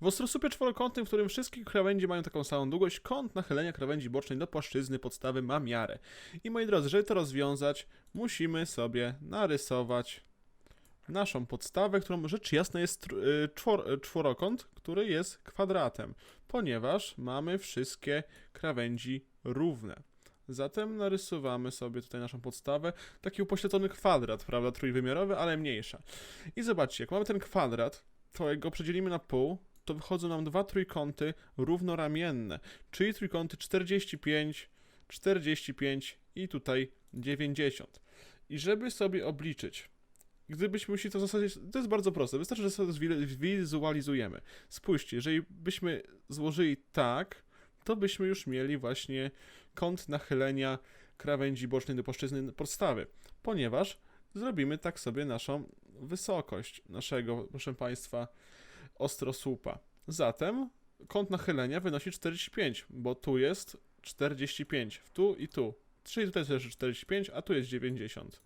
W ostrosłupie czworokątnym, w którym wszystkie krawędzie mają taką samą długość, kąt nachylenia krawędzi bocznej do płaszczyzny podstawy ma miarę. I moi drodzy, żeby to rozwiązać, musimy sobie narysować naszą podstawę, którą rzecz jasna jest y, czwor- y, czworokąt, który jest kwadratem, ponieważ mamy wszystkie krawędzi równe. Zatem narysowamy sobie tutaj naszą podstawę, taki upośledzony kwadrat, prawda, trójwymiarowy, ale mniejsza. I zobaczcie, jak mamy ten kwadrat, to jak go przedzielimy na pół, to wychodzą nam dwa trójkąty równoramienne, czyli trójkąty 45, 45 i tutaj 90. I żeby sobie obliczyć, gdybyśmy musieli to w zasadzie, to jest bardzo proste, wystarczy, że sobie zwizualizujemy. Spójrzcie, jeżeli byśmy złożyli tak, to byśmy już mieli właśnie kąt nachylenia krawędzi bocznej do płaszczyzny podstawy, ponieważ zrobimy tak sobie naszą wysokość naszego, proszę Państwa, ostrosłupa. Zatem kąt nachylenia wynosi 45, bo tu jest 45, w tu i tu. Czyli tutaj jest 45, a tu jest 90.